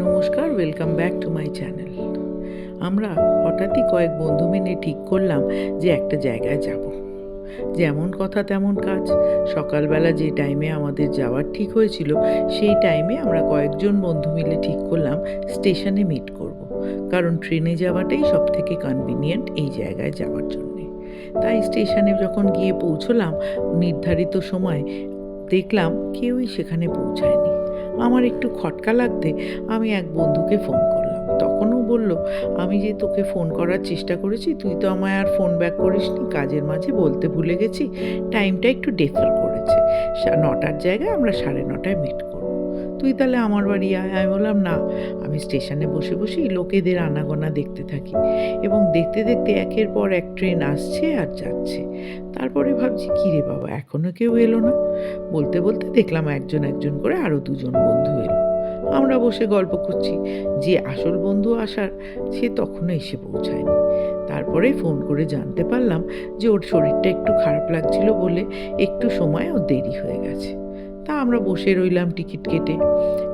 নমস্কার welcome back to my channel আমরা হঠাৎই কয়েক বন্ধু মিলে ঠিক করলাম যে একটা জায়গায় যাব। যেমন কথা তেমন কাজ। সকালবেলা যে টাইমে আমাদের যাওয়ার ঠিক হয়েছিল, সেই টাইমে আমরা কয়েকজন বন্ধু মিলে ঠিক করলাম স্টেশনে মিট করব। কারণ ট্রেনে যাওয়াটাই সব থেকে কনভিনিয়েন্ট এই জায়গায় যাওয়ার জন্যে। তাই স্টেশনে যখন গিয়ে পৌঁছলাম, নির্ধারিত সময় দেখলাম কেউই সেখানে পৌঁছায়নি। আমার একটু খটকা লাগতে আমি এক বন্ধুকে ফোন করলাম। তখনও বলল, আমি যে তোকে ফোন করার চেষ্টা করেছি, তুই তো আমায় আর ফোন ব্যাক করিসনি। কাজের মাঝে বলতে ভুলে গেছি। টাইমটা একটু ডেফার করেছে। নটার জায়গায় আমরা সাড়ে নটায় মিট করব। তুই তাহলে আমার বাড়ি আয়। আমি বললাম, না, আমি স্টেশনে বসে বসেই লোকেদের আনাগোনা দেখতে থাকি। এবং দেখতে দেখতে একের পর এক ট্রেন আসছে আর যাচ্ছে। তারপরে ভাবছি কী রে বাবা এখনও কেউ এলো না? বলতে বলতে দেখলাম একজন একজন করে আরও দুজন বন্ধু এলো। আমরা বসে গল্প করছি। যে আসল বন্ধু আসার, সে তখনও এসে পৌঁছায়নি। তারপরে ফোন করে জানতে পারলাম যে ওর শরীরটা একটু খারাপ লাগছিল বলে একটু সময় ওর দেরি হয়ে গেছে। তা আমরা বসে রইলাম টিকিট কেটে।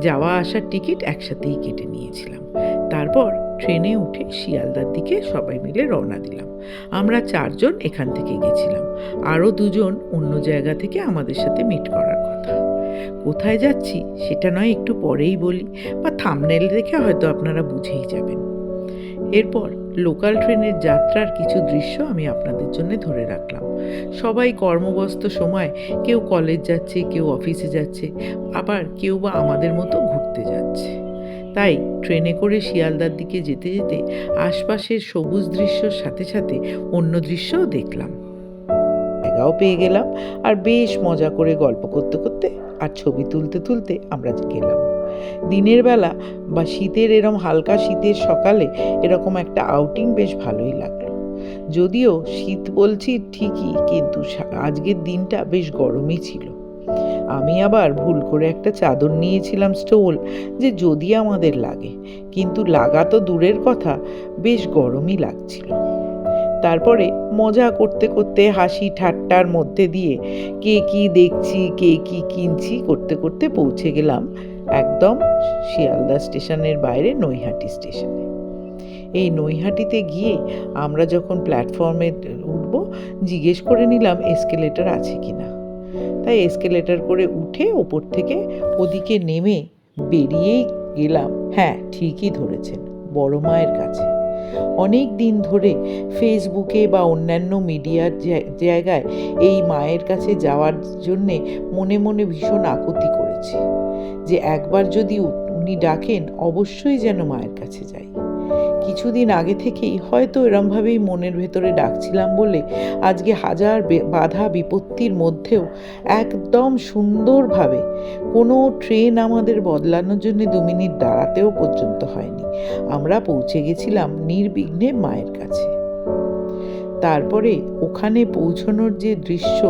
যাওয়া আসার টিকিট একসাথেই কেটে নিয়েছিলাম। তারপর ট্রেনে উঠে শিয়ালদার দিকে সবাই মিলে রওনা দিলাম। আমরা চারজন এখান থেকে গেছিলাম। আরও দুজন অন্য জায়গা থেকে আমাদের সাথে মিট করার কথা। কোথায় যাচ্ছি সেটা নয়, একটু পরেই বলি বা থামনেল দেখে হয়তো আপনারা বুঝেই যাবেন। এরপর লোকাল ট্রেনের যাত্রার কিছু দৃশ্য আমি আপনাদের জন্য ধরে রাখলাম। সবাই কর্মব্যস্ত সময়, কেউ কলেজ যাচ্ছে, কেউ অফিসে যাচ্ছে, আবার কেউ বা আমাদের মতো ঘুরতে যাচ্ছে। তাই ট্রেনে করে শিয়ালদার দিকে যেতে যেতে আশপাশের সবুজ দৃশ্যর সাথে সাথে অন্য দৃশ্যও দেখলাম। জায়গাও পেয়ে গেলাম আর বেশ মজা করে গল্প করতে করতে আর ছবি তুলতে তুলতে আমরা গেলাম। দিনের বেলা বা শীতের এরম হালকা শীতের সকালে এরকম একটা আউটিং বেশ ভালোই লাগল। যদিও শীত বলছি ঠিকই, কিন্তু আজকের দিনটা বেশ গরমই ছিল। আমি আবার ভুল করে একটা চাদর নিয়েছিলাম স্টোল যে যদি আমাদের লাগে। কিন্তু লাগা তো দূরের কথা, বেশ গরমই লাগছিল। তারপরে মজা করতে করতে হাসি ঠাট্টার মধ্যে দিয়ে কে কি দেখছি, কে কি কিনছি করতে করতে পৌঁছে গেলাম একদম শিয়ালদা স্টেশনের বাইরে নৈহাটি স্টেশনে। এই নৈহাটিতে গিয়ে আমরা যখন প্ল্যাটফর্মে উঠবো, জিজ্ঞেস করে নিলাম, এসকেলেটার আছে কিনা? তাই এসকেলেটার করে উঠে ওপর থেকে ওদিকে নেমে বেরিয়েই গেলাম। হ্যাঁ ঠিকই ধরেছেন, বড় মায়ের কাছে। অনেক দিন ধরে ফেসবুকে বা অন্যান্য মিডিয়ার জায়গায় এই মায়ের কাছে যাওয়ার জন্যে মনে মনে ভীষণ আকুতি করেছি যে একবার যদি উনি ডাকেন, অবশ্যই যেন মায়ের কাছে যাই। কিছুদিন আগে থেকেই হয়তো এরমভাবেই মনের ভেতরে ডাকছিলাম বলে আজকে হাজার বাধা বিপত্তির মধ্যেও একদম সুন্দরভাবে কোনো ট্রেন আমাদের বদলানোর জন্য দু মিনিট দাঁড়াতেও পর্যন্ত হয়নি। আমরা পৌঁছে গেছিলাম নির্বিঘ্নে মায়ের কাছে। তারপরে ওখানে পৌঁছানোর যে দৃশ্য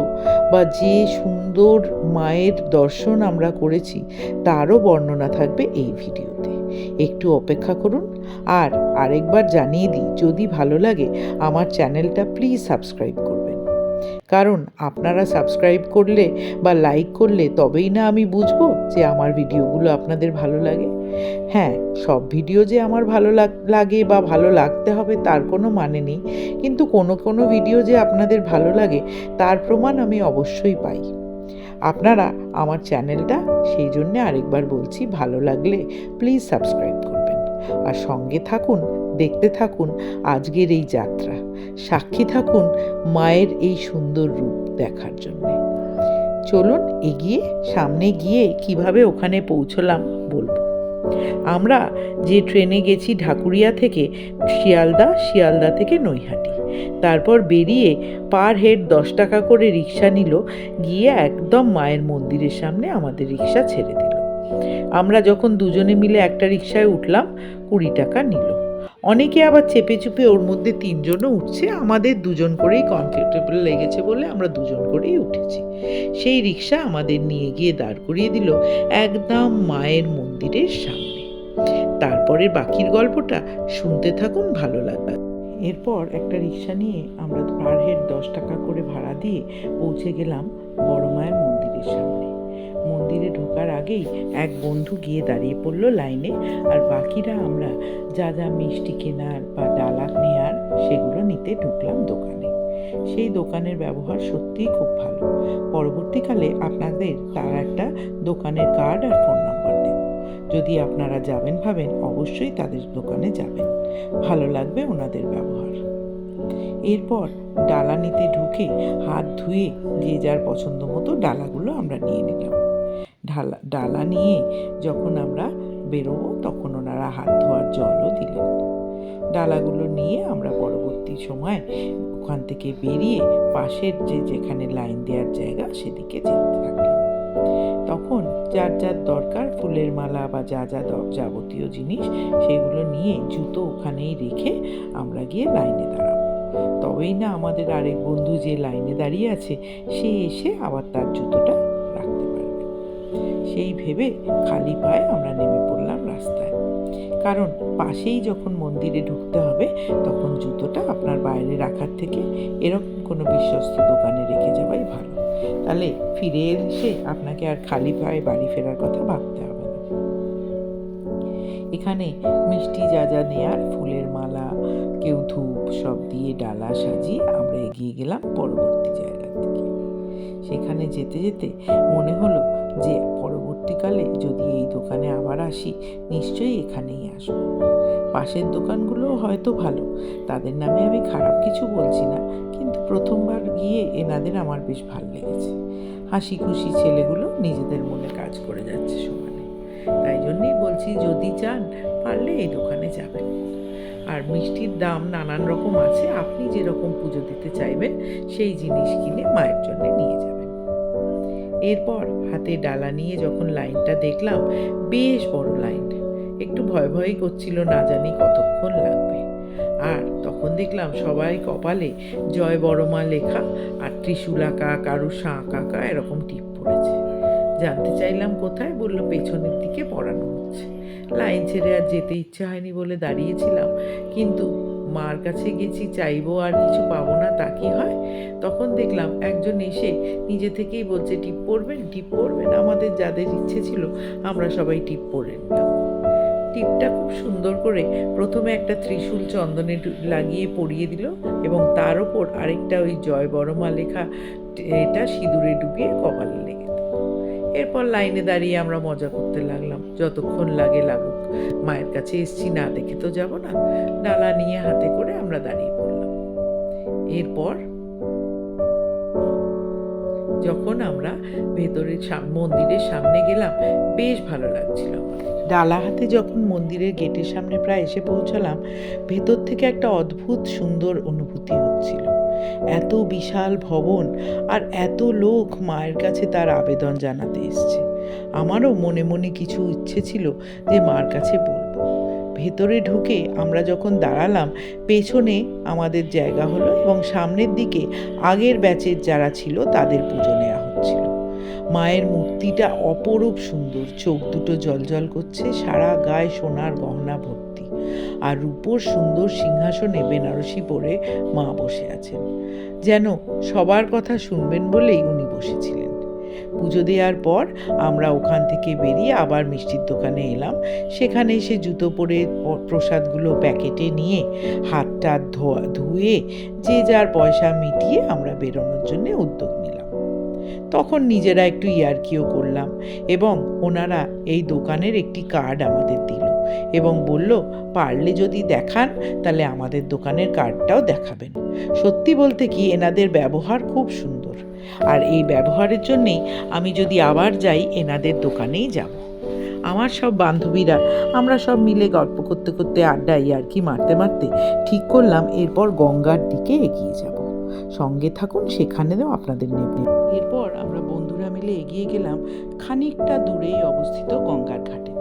বা যে সুন্দর মায়ের দর্শন আমরা করেছি, তারও বর্ণনা থাকবে এই ভিডিওতে। একটু অপেক্ষা করুন আর আরেকবার জানিয়ে দিই, যদি ভালো লাগে আমার চ্যানেলটা প্লিজ সাবস্ক্রাইব করবেন। কারণ আপনারা সাবস্ক্রাইব করলে বা লাইক করলে তবেই না আমি বুঝব যে আমার ভিডিওগুলো আপনাদের ভালো লাগে। হ্যাঁ সব ভিডিও যে আমার ভালো লাগ- বা ভালো লাগতে হবে তার কোনো মানে নেই। কিন্তু কোনো কোনো ভিডিও যে আপনাদের ভালো লাগে তার প্রমাণ আমি অবশ্যই পাই। আপনারা আমার চ্যানেলটা সেই জন্যে আরেকবার বলছি, ভালো লাগলে প্লিজ সাবস্ক্রাইব করবেন। আর সঙ্গে থাকুন, দেখতে থাকুন আজকের এই যাত্রা। সাক্ষী থাকুন মায়ের এই সুন্দর রূপ দেখার জন্যে। চলুন এগিয়ে, সামনে গিয়ে কীভাবে ওখানে পৌঁছলাম বলব। আমরা যে ট্রেনে গেছি ঢাকুরিয়া থেকে শিয়ালদা শিয়ালদা থেকে নৈহাটি। তারপর বেরিয়ে পার হেড দশ টাকা করে রিক্সা নিল, গিয়ে একদম মায়ের মন্দিরের সামনে আমাদের রিক্সা ছেড়ে দিল। আমরা যখন দুজনে মিলে একটা রিক্সায় উঠলাম, কুড়ি টাকা নিল। অনেকে আবার চেপে চুপে ওর মধ্যে তিনজনও উঠছে, আমাদের দুজন করেই কমফোর্টেবল লেগেছে বলে আমরা দুজন করেই উঠেছি। সেই রিক্সা আমাদের নিয়ে গিয়ে দাঁড় করিয়ে দিল একদম মায়ের মন্দিরের সামনে। তারপরে বাকির গল্পটা শুনতে থাকুন, ভালো লাগবে। এরপর একটা রিক্সা নিয়ে আমরা পার হেড দশ টাকা করে ভাড়া দিয়ে পৌঁছে গেলাম বড় মায়ের মন্দিরের সামনে। মন্দিরে ঢোকার আগেই এক বন্ধু গিয়ে দাঁড়িয়ে পড়ল লাইনে আর বাকিরা আমরা যা যা মিষ্টি কেনার বা ডালা নেয়ার সেগুলো নিতে ঢুকলাম দোকানে। সেই দোকানের ব্যবহার সত্যিই খুব ভালো। পরবর্তীকালে আপনাদের তার একটা দোকানের কার্ড আর ফোন নাম্বার যদি আপনারা যাবেন ভাবেন, অবশ্যই তাদের দোকানে যাবেন। ভালো লাগবে ওনাদের ব্যবহার। এরপর ডালা নিতে ঢুকে হাত ধুয়ে যে যার পছন্দ মতো ডালাগুলো আমরা নিয়ে নিলাম। ঢালা, ডালা নিয়ে যখন আমরা বেরোবো তখন ওনারা হাত ধোয়ার জলও দিলেন। ডালাগুলো নিয়ে আমরা পরবর্তী সময় ওখান থেকে বেরিয়ে পাশের যে যেখানে লাইন দেওয়ার জায়গা সেদিকে যেতে থাকলাম তখন যার যার দরকার ফুলের মালা বা যা যা যাবতীয় জিনিস সেগুলো নিয়ে জুতো ওখানেই রেখে আমরা গিয়ে লাইনে দাঁড়াবো। তবেই না আমাদের আরেক বন্ধু যে লাইনে দাঁড়িয়ে আছে, সে এসে আবার তার জুতোটা রাখতে পারবে। সেই ভেবে খালি পায়ে আমরা নেমে পড়লাম রাস্তায়। কারণ পাশেই যখন মন্দিরে ঢুকতে হবে, তখন জুতোটা আপনার বাইরে রাখার থেকে এরকম কোনো বিশ্বস্ত দোকানে রেখে যাওয়াই ভালো। তাহলে ফিরে এসে আপনাকে আর খালি পায়ে বাড়ি ফেরার কথা ভাবতে হবে এখানে মিষ্টি যা যা নেয়ার, ফুলের মালা, কেউ ধূপ সব দিয়ে ডালা সাজিয়ে আমরা এগিয়ে গেলাম পরবর্তী জায়গার দিকে। সেখানে যেতে যেতে মনে হলো যে পরবর্তীকালে যদি এই দোকানে আবার আসি, নিশ্চয়ই এখানেই আসব। পাশের দোকানগুলো হয়তো ভালো, তাদের নামে আমি খারাপ কিছু বলছি না, কিন্তু প্রথমবার গিয়ে এনাদের আমার বেশ ভালো লেগেছে। হাসি খুশি ছেলেগুলো নিজেদের মনে কাজ করে যাচ্ছে সমানে। তাই জন্যই বলছি যদি চান, পারলে এই দোকানে যাবেন। আর মিষ্টির দাম নানান রকম আছে, আপনি যেরকম পুজো দিতে চাইবেন, সেই জিনিস কিনে মায়ের জন্য নিয়ে যাবেন। এরপর হাতে ডালা নিয়ে যখন লাইনটা দেখলাম, বেশ বড় লাইন। একটু ভয় ভয়ই করছিল, না জানি কতক্ষণ লাগবে। আর তখন দেখলাম সবাই কপালে জয় বড়মা লেখা আর ত্রিশূল আঁকা কারু শাঁখ আঁকা এরকম টিপ পড়েছে। জানতে চাইলাম কোথায়, বলল পেছনের দিকে পড়ানো লাইন ছেড়ে আর যেতে ইচ্ছে হয়নি বলে দাঁড়িয়েছিলাম। কিন্তু মার কাছে গেছি, চাইব আর কিছু পাবো না, তা কি হয়? তখন দেখলাম একজন এসে নিজে থেকেই বলছে, টিপ পড়বেন টিপ পড়বেন আমাদের যাদের ইচ্ছে ছিল, আমরা সবাই টিপ পরে নিলাম। টিপটা খুব সুন্দর করে প্রথমে একটা ত্রিশূল চন্দনে লাগিয়ে পরিয়ে দিল এবং তার ওপর আরেকটা ওই জয় বড়মা লেখা, এটা সিঁদুরে ডুবিয়ে কপালে লেগে এরপর লাইনে দাঁড়িয়ে আমরা মজা করতে লাগলাম। যতক্ষণ লাগে লাগুক। মায়ের কাছে এসছি, না দেখে তো যাব না। ডালা নিয়ে হাতে করে আমরা দাঁড়িয়ে পড়লাম। এরপর যখন আমরা ভেতরের মন্দিরের সামনে গেলাম, বেশ ভালো লাগছিল ডালা হাতে যখন মন্দিরের গেটের সামনে প্রায় এসে পৌঁছালাম, ভেতর থেকে একটা অদ্ভুত সুন্দর অনুভূতি হচ্ছিল। এত বিশাল ভবন আর এত লোক মায়ের কাছে তার আবেদন জানাতে এসছে। আমারও মনে মনে কিছু ইচ্ছে ছিল যে মার কাছে বলব। ভেতরে ঢুকে আমরা যখন দাঁড়ালাম, পেছনে আমাদের জায়গা হলো এবং সামনের দিকে আগের ব্যাচের যারা ছিল তাদের পুজো নেওয়া হচ্ছিল। মায়ের মূর্তিটা অপরূপ সুন্দর, চোখ দুটো জলজল করছে, সারা গায়ে সোনার গহনা ভর্তি। আর রূপোর সুন্দর সিংহাসনে বেনারসি পরে মা বসে আছেন। যেন সবার কথা শুনবেন বলেই উনি বসেছিলেন। পুজো দেওয়ার পর আমরা ওখান থেকে বেরিয়ে আবার মিষ্টির দোকানে এলাম। সেখানে এসে জুতো পরে প্রসাদগুলো প্যাকেটে নিয়ে হাত টাত ধোয়া, ধুয়ে যে যার পয়সা মিটিয়ে আমরা বেরোনোর জন্য উদ্যোগ নিলাম। তখন নিজেরা একটু ইয়ার্কিও করলাম এবং ওনারা এই দোকানের একটি কার্ড আমাদের দিল। এবং বলল, পারলে যদি দেখান, তাহলে আমাদের দোকানের কার্ডটাও দেখাবেন। সত্যি বলতে কি, এনাদের ব্যবহার খুব সুন্দর। আর এই ব্যবহারের জন্যেই আমি যদি আবার যাই, এনাদের দোকানেই যাব। আমার সব বান্ধবীরা, আমরা সব মিলে গল্প করতে করতে আড্ডা কি মারতে মারতে ঠিক করলাম, এরপর গঙ্গার দিকে এগিয়ে যাব। সঙ্গে থাকুন, সেখানেও আপনাদের নেবে। এরপর আমরা বন্ধুরা মিলে এগিয়ে গেলাম, খানিকটা দূরেই অবস্থিত গঙ্গার দিকে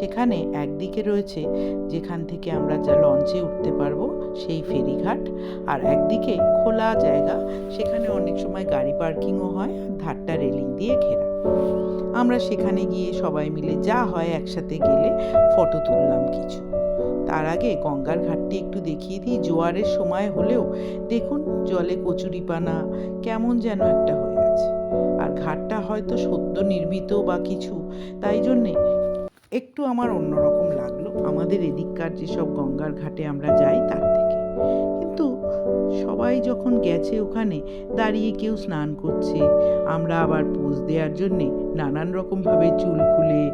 সেখানে একদিকে রয়েছে যেখান থেকে আমরা যা লঞ্চে উঠতে পারব সেই ফেরিঘাট, আর একদিকে খোলা জায়গা, সেখানে অনেক সময় গাড়ি পার্কিংও হয়, ধারটা রেলিং দিয়ে ঘেরা। আমরা সেখানে গিয়ে সবাই মিলে যা হয় একসাথে গেলে ফটো তুললাম কিছু। তার আগে গঙ্গার ঘাটটি একটু দেখিয়ে দিই, জোয়ারের সময় হলেও দেখুন জলে কচুরিপানা কেমন যেন একটা হয়ে আছে। আর ঘাটটা হয়তো সদ্য নির্মিত বা কিছু, তাই জন্যে একটু আমার অন্যরকম লাগল। আমাদের এদিককার যেসব গঙ্গার ঘাটে আমরা যাই, তার থেকে। কিন্তু সবাই যখন গেছে ওখানে, দাঁড়িয়ে কেউ স্নান করছে। আমরা আবার পোজ দেওয়ার জন্যে নানান রকমভাবে চুল খুলে,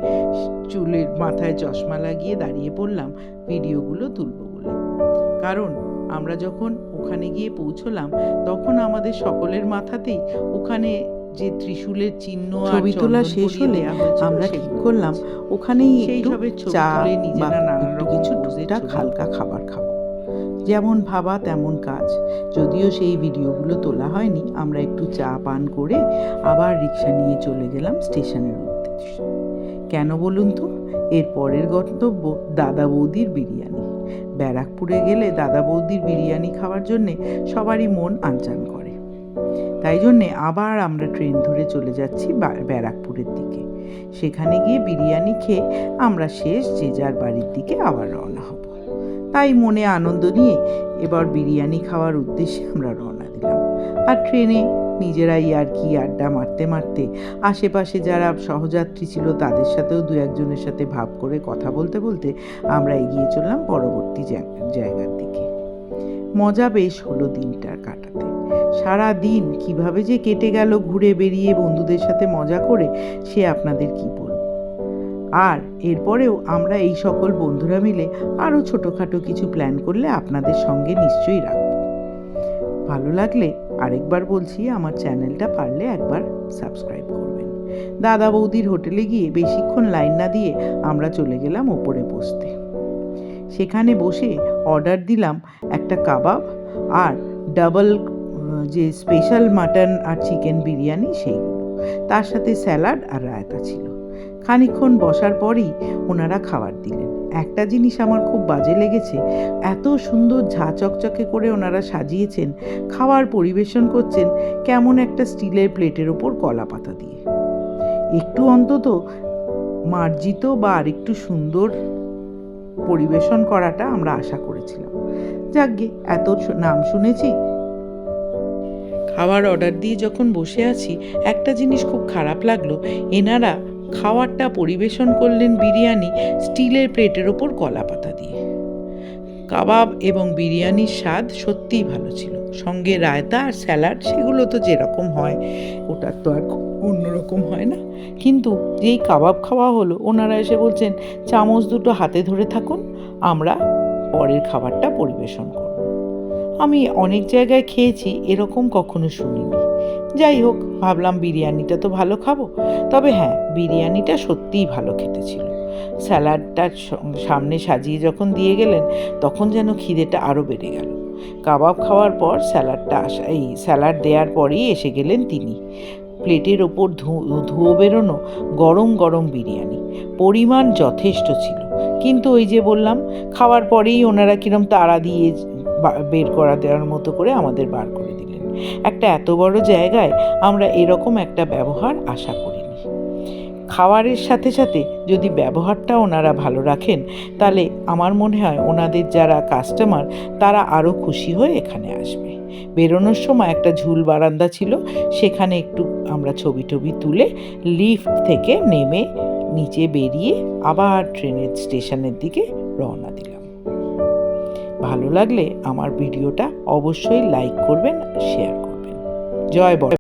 চুলের মাথায় চশমা লাগিয়ে দাঁড়িয়ে পড়লাম, ভিডিওগুলো তুলবো বলে। কারণ আমরা যখন ওখানে গিয়ে পৌঁছলাম, তখন আমাদের সকলের মাথাতেই ওখানে যে ত্রিশূলের চিহ্ন আর ছবি তোলা শেষ হলে আমরা ঠিক করলাম ওখানেই সেই একটু চা বা একটু কিছু টুকটাক হালকা খাবার খাব। যেমন ভাবা তেমন কাজ। যদিও সেই ভিডিওগুলো তোলা হয়নি আমরা একটু চা পান করে আবার রিক্সা নিয়ে চলে গেলাম স্টেশনের উদ্দেশ্যে। কেন বলুন তো? এর পরের গন্তব্য দাদা বৌদির বিরিয়ানি। ব্যারাকপুরে গেলে দাদা বৌদির বিরিয়ানি খাওয়ার জন্যে সবারই মন আনচান করে। তাই জন্যে আবার আমরা ট্রেন ধরে চলে যাচ্ছি ব্যারাকপুরের দিকে। সেখানে গিয়ে বিরিয়ানি খেয়ে আমরা শেষ যে যার বাড়ির দিকে আবার রওনা হব। তাই মনে আনন্দ নিয়ে এবার বিরিয়ানি খাওয়ার উদ্দেশ্যে আমরা রওনা দিলাম। আর ট্রেনে নিজেরাই আর কি আড্ডা মারতে মারতে আশেপাশে যারা সহযাত্রী ছিল তাদের সাথেও দু একজনের সাথে ভাব করে কথা বলতে বলতে আমরা এগিয়ে চললাম পরবর্তী জায়গার দিকে। মজা বেশ হলো দিনটার সারা দিন কীভাবে যে কেটে গেল ঘুরে বেরিয়ে বন্ধুদের সাথে মজা করে, সে আপনাদের কি বলব? আর এরপরেও আমরা এই সকল বন্ধুরা মিলে আরও ছোটোখাটো কিছু প্ল্যান করলে আপনাদের সঙ্গে নিশ্চয়ই রাখব। ভালো লাগলে আরেকবার বলছি, আমার চ্যানেলটা পারলে একবার সাবস্ক্রাইব করবেন। দাদা বৌদির হোটেলে গিয়ে বেশিক্ষণ লাইন না দিয়ে আমরা চলে গেলাম ওপরে বসতে। সেখানে বসে অর্ডার দিলাম একটা কাবাব আর ডাবল যে স্পেশাল মাটন আর চিকেন বিরিয়ানি সেইগুলো তার সাথে স্যালাড আর রায়তা ছিল। খানিকক্ষণ বসার পরেই ওনারা খাবার দিলেন। একটা জিনিস আমার খুব বাজে লেগেছে, এত সুন্দর ঝা চকচকে করে ওনারা সাজিয়েছেন খাবার পরিবেশন করছেন, কেমন একটা স্টিলের প্লেটের ওপর কলা পাতা দিয়ে। একটু অন্তত মার্জিত বা আরেকটু সুন্দর পরিবেশন করাটা আমরা আশা করেছিলাম। যাকগে এত নাম শুনেছি খাবার অর্ডার দিয়ে যখন বসে আছি, একটা জিনিস খুব খারাপ লাগল। এনারা খাবারটা পরিবেশন করলেন বিরিয়ানি স্টিলের প্লেটের ওপর কলা পাতা দিয়ে। কাবাব এবং বিরিয়ানির স্বাদ সত্যিই ভালো ছিল। সঙ্গে রায়তা আর স্যালাড, সেগুলো তো যেরকম হয় ওটার তো আর অন্যরকম হয় না। কিন্তু যেই কাবাব খাওয়া হলো, ওনারা এসে বলছেন, চামচ দুটো হাতে ধরে থাকুন, আমরা পরের খাবারটা পরিবেশন করব। আমি অনেক জায়গায় খেয়েছি, এরকম কখনো শুনিনি। যাই হোক, ভাবলাম বিরিয়ানিটা তো ভালো খাব। তবে হ্যাঁ বিরিয়ানিটা সত্যিই ভালো খেতে ছিল। স্যালাডটা সামনে সাজিয়ে যখন দিয়ে গেলেন, তখন যেন খিদেটা আরও বেড়ে গেল। কাবাব খাওয়ার পর স্যালাডটা আসা, এই স্যালাড দেওয়ার পরেই এসে গেলেন তিনি। প্লেটের ওপর ধু- ধুয়ো বেরোনো গরম গরম বিরিয়ানি। পরিমাণ যথেষ্ট ছিল। কিন্তু ওই যে বললাম, খাওয়ার পরেই ওনারা কিরম তাড়া দিয়ে বের করা দেওয়ার মতো করে আমাদের বার করে দিলেন। একটা এত বড় জায়গায় আমরা এরকম একটা ব্যবহার আশা করিনি। খাওয়ারের সাথে সাথে যদি ব্যবহারটা ওনারা ভালো রাখেন, তাহলে আমার মনে হয় ওনাদের যারা কাস্টমার তারা আরও খুশি হয়ে এখানে আসবে। বেরোনোর সময় একটা ঝুল বারান্দা ছিল, সেখানে একটু আমরা ছবি টবি তুলে লিফট থেকে নেমে নিচে বেরিয়ে আবার ট্রেনের স্টেশনের দিকে রওনা দিলাম। ভালো লাগলে আমার ভিডিওটা অবশ্যই লাইক করবেন শেয়ার করবেন। জয় বড়